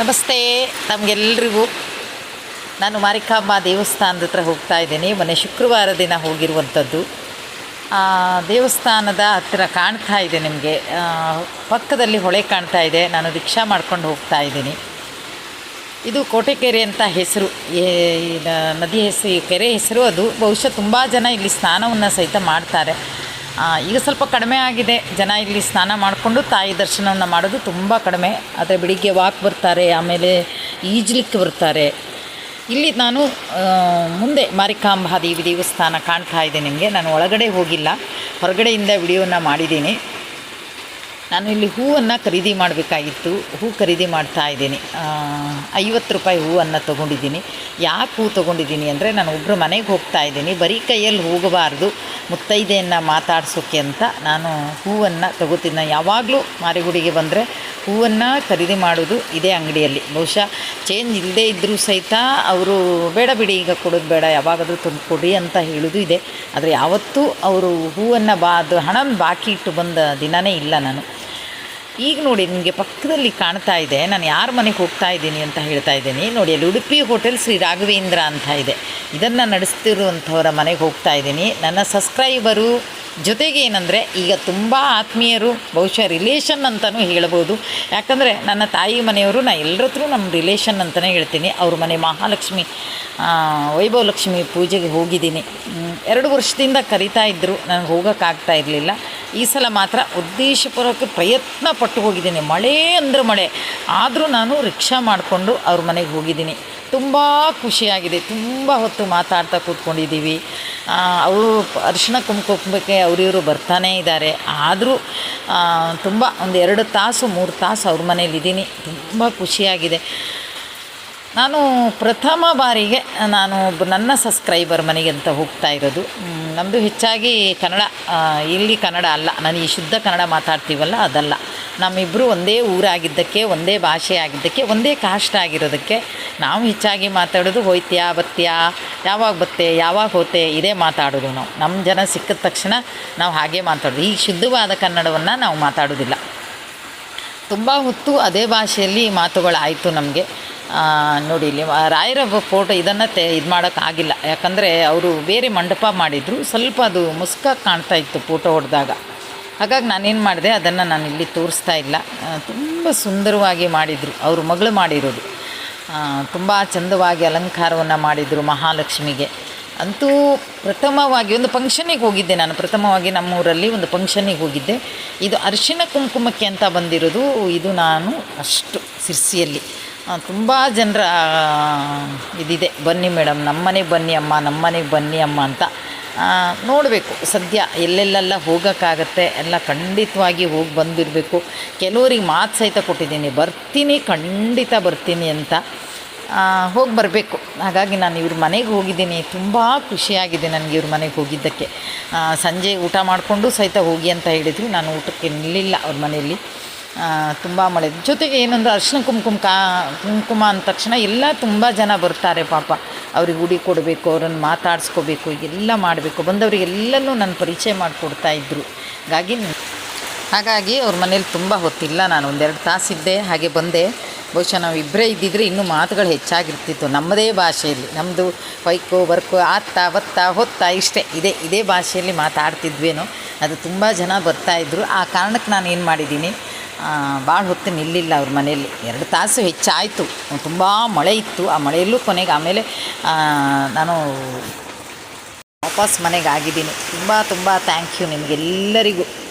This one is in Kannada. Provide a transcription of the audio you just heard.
ನಮಸ್ತೆ ನಮಗೆಲ್ರಿಗೂ ನಾನು ಮಾರಿಕಾಂಬ ದೇವಸ್ಥಾನದ ಹತ್ರ ಹೋಗ್ತಾ ಇದ್ದೀನಿ. ಮೊನ್ನೆ ಶುಕ್ರವಾರ ದಿನ ಹೋಗಿರುವಂಥದ್ದು. ದೇವಸ್ಥಾನದ ಹತ್ತಿರ ಕಾಣ್ತಾ ಇದೆ ನಿಮಗೆ. ಪಕ್ಕದಲ್ಲಿ ಹೊಳೆ ಕಾಣ್ತಾ ಇದೆ. ನಾನು ರಿಕ್ಷಾ ಮಾಡ್ಕೊಂಡು ಹೋಗ್ತಾ ಇದ್ದೀನಿ. ಇದು ಕೋಟೆಕೆರೆ ಅಂತ ಹೆಸರು. ನದಿ ಹೆಸರು ಕೆರೆ ಹೆಸರು ಅದು. ಬಹುಶಃ ತುಂಬ ಜನ ಇಲ್ಲಿ ಸ್ನಾನವನ್ನು ಸಹಿತ ಮಾಡ್ತಾರೆ. ಈಗ ಸ್ವಲ್ಪ ಕಡಿಮೆ ಆಗಿದೆ. ಜನ ಇಲ್ಲಿ ಸ್ನಾನ ಮಾಡಿಕೊಂಡು ತಾಯಿ ದರ್ಶನವನ್ನು ಮಾಡೋದು ತುಂಬ ಕಡಿಮೆ. ಆದರೆ ಬೆಳಿಗ್ಗೆ ವಾಕ್ ಬರ್ತಾರೆ, ಆಮೇಲೆ ಈಜಲಿಕ್ಕೆ ಬರ್ತಾರೆ. ಇಲ್ಲಿ ನಾನು ಮುಂದೆ ಮಾರಿಕಾಂಬಾ ದೇವಿ ದೇವಸ್ಥಾನ ಕಾಣ್ತಾ ಇದೆ ನಿಮಗೆ. ನಾನು ಒಳಗಡೆ ಹೋಗಿಲ್ಲ. ಹೊರಗಡೆಯಿಂದ ವಿಡಿಯೋನ ಮಾಡಿದ್ದೀನಿ. ನಾನು ಇಲ್ಲಿ ಹೂವನ್ನು ಖರೀದಿ ಮಾಡಬೇಕಾಗಿತ್ತು. ಹೂ ಖರೀದಿ ಮಾಡ್ತಾ ಇದ್ದೀನಿ. ಐವತ್ತು ರೂಪಾಯಿ ಹೂವನ್ನು ತೊಗೊಂಡಿದ್ದೀನಿ. ಯಾಕೆ ಹೂ ತೊಗೊಂಡಿದ್ದೀನಿ ಅಂದರೆ ನಾನು ಒಬ್ಬರು ಮನೆಗೆ ಹೋಗ್ತಾ ಇದ್ದೀನಿ. ಬರೀ ಕೈಯಲ್ಲಿ ಹೋಗಬಾರ್ದು. ಮುತ್ತೈದೆಯನ್ನು ಮಾತಾಡ್ಸೋಕ್ಕೆ ಅಂತ ನಾನು ಹೂವನ್ನು ನಾನು ಯಾವಾಗಲೂ ಮಾರಿಗುಡಿಗೆ ಬಂದರೆ ಹೂವನ್ನು ಖರೀದಿ ಮಾಡೋದು ಇದೇ ಅಂಗಡಿಯಲ್ಲಿ. ಬಹುಶಃ ಚೇಂಜ್ ಇಲ್ಲದೇ ಇದ್ದರೂ ಸಹಿತ ಅವರು ಬೇಡ ಬಿಡಿ, ಈಗ ಕೊಡೋದು ಬೇಡ, ಯಾವಾಗಾದರೂ ತಂದು ಕೊಡಿ ಅಂತ ಹೇಳೋದು ಇದೆ. ಆದರೆ ಯಾವತ್ತೂ ಅವರು ಹೂವನ್ನು ಬಾ ಅದು ಹಣ ಬಾಕಿ ಇಟ್ಟು ಬಂದ ದಿನವೇ ಇಲ್ಲ ನಾನು. ಈಗ ನೋಡಿ ನಿಮಗೆ ಪಕ್ಕದಲ್ಲಿ ಕಾಣ್ತಾ ಇದೆ, ನಾನು ಯಾರ ಮನೆಗೆ ಹೋಗ್ತಾ ಇದ್ದೀನಿ ಅಂತ ಹೇಳ್ತಾ ಇದ್ದೀನಿ. ನೋಡಿ, ಅಲ್ಲಿ ಉಡುಪಿ ಹೋಟೆಲ್ ಶ್ರೀ ರಾಘವೇಂದ್ರ ಅಂತ ಇದೆ. ಇದನ್ನು ನಡೆಸ್ತಿರುವಂಥವರ ಮನೆಗೆ ಹೋಗ್ತಾ ಇದ್ದೀನಿ. ನನ್ನ ಸಬ್ಸ್ಕ್ರೈಬರು ಜೊತೆಗೆ ಏನಂದರೆ, ಈಗ ತುಂಬ ಆತ್ಮೀಯರು, ಬಹುಶಃ ರಿಲೇಷನ್ ಅಂತಲೂ ಹೇಳ್ಬೋದು. ಯಾಕಂದರೆ, ನನ್ನ ತಾಯಿ ಮನೆಯವರು, ನಾ ಎಲ್ಲರತ್ರೂ ನಮ್ಮ ರಿಲೇಷನ್ ಅಂತಲೇ ಹೇಳ್ತೀನಿ. ಅವ್ರ ಮನೆ ಮಹಾಲಕ್ಷ್ಮಿ ವೈಭವ ಲಕ್ಷ್ಮಿ ಪೂಜೆಗೆ ಹೋಗಿದ್ದೀನಿ. ಎರಡು ವರ್ಷದಿಂದ ಕರಿತಾ ಇದ್ದರು ನನಗೆ ಹೋಗೋಕ್ಕಾಗ್ತಾ ಇರಲಿಲ್ಲ. ಈ ಸಲ ಮಾತ್ರ ಉದ್ದೇಶಪೂರ್ವಕ ಪ್ರಯತ್ನ ಪಟ್ಟು ಹೋಗಿದ್ದೀನಿ. ಮಳೆ ಅಂದರೆ ಮಳೆ. ಆದರೂ ನಾನು ರಿಕ್ಷಾ ಮಾಡಿಕೊಂಡು ಅವ್ರ ಮನೆಗೆ ಹೋಗಿದ್ದೀನಿ. ತುಂಬ ಖುಷಿಯಾಗಿದೆ. ತುಂಬ ಹೊತ್ತು ಮಾತಾಡ್ತಾ ಕೂತ್ಕೊಂಡಿದ್ದೀವಿ. ಅವರು ಅರಿಶಿಣ ಕುಂಕುಮಕ್ಕೆ ಅವರಿವರು ಬರ್ತಾನೇ ಇದ್ದಾರೆ. ಆದರೂ ತುಂಬ ಒಂದು ಎರಡು ತಾಸು, ಮೂರು ತಾಸು ಅವ್ರ ಮನೇಲಿದ್ದೀನಿ. ತುಂಬ ಖುಷಿಯಾಗಿದೆ. ನಾನು ಪ್ರಥಮ ಬಾರಿಗೆ ನಾನು ಒಬ್ಬ ನನ್ನ ಸಬ್ಸ್ಕ್ರೈಬರ್ ಮನೆಗೆ ಅಂತ ಹೋಗ್ತಾ ಇರೋದು. ನಮ್ಮದು ಹೆಚ್ಚಾಗಿ ಕನ್ನಡ ಇಲ್ಲಿ ಕನ್ನಡ ಅಲ್ಲ. ನಾನು ಈ ಶುದ್ಧ ಕನ್ನಡ ಮಾತಾಡ್ತೀವಲ್ಲ, ಅದಲ್ಲ. ನಮ್ಮಿಬ್ಬರು ಒಂದೇ ಊರಾಗಿದ್ದಕ್ಕೆ, ಒಂದೇ ಭಾಷೆ ಆಗಿದ್ದಕ್ಕೆ, ಒಂದೇ ಕಾಸ್ಟ್ ಆಗಿರೋದಕ್ಕೆ ನಾವು ಹೆಚ್ಚಾಗಿ ಮಾತಾಡೋದು ಹೋಯ್ತ್ಯಾ ಬತ್ತ್ಯಾ ಯಾವಾಗ ಬತ್ತೆ, ಯಾವಾಗ ಹೋತೆ, ಇದೇ ಮಾತಾಡೋದು ನಾವು. ನಮ್ಮ ಜನ ಸಿಕ್ಕಿದ ತಕ್ಷಣ ನಾವು ಹಾಗೆ ಮಾತಾಡೋದು. ಈ ಶುದ್ಧವಾದ ಕನ್ನಡವನ್ನು ನಾವು ಮಾತಾಡೋದಿಲ್ಲ. ತುಂಬ ಹೊತ್ತು ಅದೇ ಭಾಷೆಯಲ್ಲಿ ಮಾತುಗಳಾಯಿತು ನಮಗೆ. ನೋಡಿ ಇಲ್ಲಿ ರಾಯರ ಫೋಟೋ ಇದನ್ನು ತೆ, ಇದು ಮಾಡೋಕ್ಕಾಗಿಲ್ಲ ಯಾಕಂದರೆ ಅವರು ಬೇರೆ ಮಂಟಪ ಮಾಡಿದರು. ಸ್ವಲ್ಪ ಅದು ಮುಸ್ಕಾಗಿ ಕಾಣ್ತಾ ಇತ್ತು ಫೋಟೋ ಹೊಡೆದಾಗ. ಹಾಗಾಗಿ ನಾನೇನು ಮಾಡಿದೆ, ಅದನ್ನು ನಾನು ಇಲ್ಲಿ ತೋರಿಸ್ತಾ ಇಲ್ಲ. ತುಂಬ ಸುಂದರವಾಗಿ ಮಾಡಿದರು. ಅವರು ಮಗಳು ಮಾಡಿರೋದು. ತುಂಬ ಚಂದವಾಗಿ ಅಲಂಕಾರವನ್ನು ಮಾಡಿದರು ಮಹಾಲಕ್ಷ್ಮಿಗೆ. ಅಂತೂ ಪ್ರಥಮವಾಗಿ ಒಂದು ಫಂಕ್ಷನಿಗೆ ಹೋಗಿದ್ದೆ ನಾನು. ಪ್ರಥಮವಾಗಿ ನಮ್ಮೂರಲ್ಲಿ ಒಂದು ಫಂಕ್ಷನಿಗೆ ಹೋಗಿದ್ದೆ. ಇದು ಅರಿಶಿನ ಕುಂಕುಮಕ್ಕೆ ಅಂತ ಬಂದಿರೋದು. ಇದು ನಾನು ಅಷ್ಟು ಸಿರ್ಸಿಯಲ್ಲಿ. ತುಂಬ ಜನರ ಇದಿದೆ. ಬನ್ನಿ ಮೇಡಮ್ ನಮ್ಮನೆಗೆ ಬನ್ನಿ ಅಮ್ಮ ನಮ್ಮನೆಗೆ ಬನ್ನಿ ಅಮ್ಮ ಅಂತ. ನೋಡಬೇಕು. ಸದ್ಯ ಎಲ್ಲೆಲ್ಲೆಲ್ಲ ಹೋಗೋಕ್ಕಾಗತ್ತೆ. ಎಲ್ಲ ಖಂಡಿತವಾಗಿ ಹೋಗಿ ಬಂದಿರಬೇಕು. ಕೆಲವರಿಗೆ ಮಾತು ಸಹಿತ ಕೊಟ್ಟಿದ್ದೀನಿ. ಬರ್ತೀನಿ, ಖಂಡಿತ ಬರ್ತೀನಿ ಅಂತ. ಹೋಗಿ ಬರಬೇಕು. ಹಾಗಾಗಿ ನಾನು ಇವ್ರ ಮನೆಗೆ ಹೋಗಿದ್ದೀನಿ. ತುಂಬ ಖುಷಿಯಾಗಿದೆ ನನಗೆ ಇವ್ರ ಮನೆಗೆ ಹೋಗಿದ್ದಕ್ಕೆ. ಸಂಜೆ ಊಟ ಮಾಡಿಕೊಂಡು ಸಹಿತ ಹೋಗಿ ಅಂತ ಹೇಳಿದ್ವಿ ನಾನು ಊಟಕ್ಕೆ ನಿಲ್ಲಿಲ್ಲ ಅವ್ರ ಮನೆಯಲ್ಲಿ. ತುಂಬ ಮಳೆ. ಜೊತೆಗೆ ಏನಂದ್ರೆ ಅರ್ಶಿನ ಕುಂಕುಮ ಕಾ, ಕುಂಕುಮ ಅಂದ ತಕ್ಷಣ ಎಲ್ಲ ತುಂಬ ಜನ ಬರ್ತಾರೆ ಪಾಪ. ಅವ್ರಿಗೆ ಉಡಿ ಕೊಡಬೇಕು, ಅವ್ರನ್ನ ಮಾತಾಡಿಸ್ಕೋಬೇಕು, ಎಲ್ಲ ಮಾಡಬೇಕು. ಬಂದವರಿಗೆಲ್ಲನೂ ನನ್ನ ಪರಿಚಯ ಮಾಡಿಕೊಡ್ತಾ ಇದ್ದರು ಹಾಗಾಗಿ ಹಾಗಾಗಿ ಅವ್ರ ಮನೇಲಿ ತುಂಬ ಹೊತ್ತಿಲ್ಲ. ನಾನು ಒಂದೆರಡು ತಾಸಿದ್ದೆ ಹಾಗೆ ಬಂದೆ. ಬಹುಶಃ ನಾವು ಇಬ್ಬರೇ ಇದ್ದಿದ್ರೆ ಇನ್ನೂ ಮಾತುಗಳು ಹೆಚ್ಚಾಗಿರ್ತಿತ್ತು. ನಮ್ಮದೇ ಭಾಷೆಯಲ್ಲಿ. ನಮ್ಮದು ಹೊಯ್ಕೋ ಬರ್ಕೋ ಆತ್ತ ಬತ್ತ ಹೊತ್ತ ಇಷ್ಟೇ. ಇದೇ ಇದೇ ಭಾಷೆಯಲ್ಲಿ ಮಾತಾಡ್ತಿದ್ವೇನೋ. ಅದು ತುಂಬ ಜನ ಬರ್ತಾಯಿದ್ರು ಆ ಕಾರಣಕ್ಕೆ ನಾನು ಏನು ಮಾಡಿದ್ದೀನಿ? ಭಾಳ ಹೊತ್ತು ನಿಲ್ಲಿಲ್ಲ ಅವ್ರ ಮನೆಯಲ್ಲಿ. ಎರಡು ತಾಸು ಹೆಚ್ಚಾಯಿತು. ತುಂಬ ಮಳೆ ಇತ್ತು. ಆ ಮಳೆಯಲ್ಲೂ ಕೊನೆಗೆ ಆಮೇಲೆ ನಾನು ವಾಪಸ್ ಮನೆಗೆ ಆಗಿದ್ದೀನಿ. ತುಂಬ ತುಂಬ ಥ್ಯಾಂಕ್ ಯು ನಿಮಗೆಲ್ಲರಿಗೂ.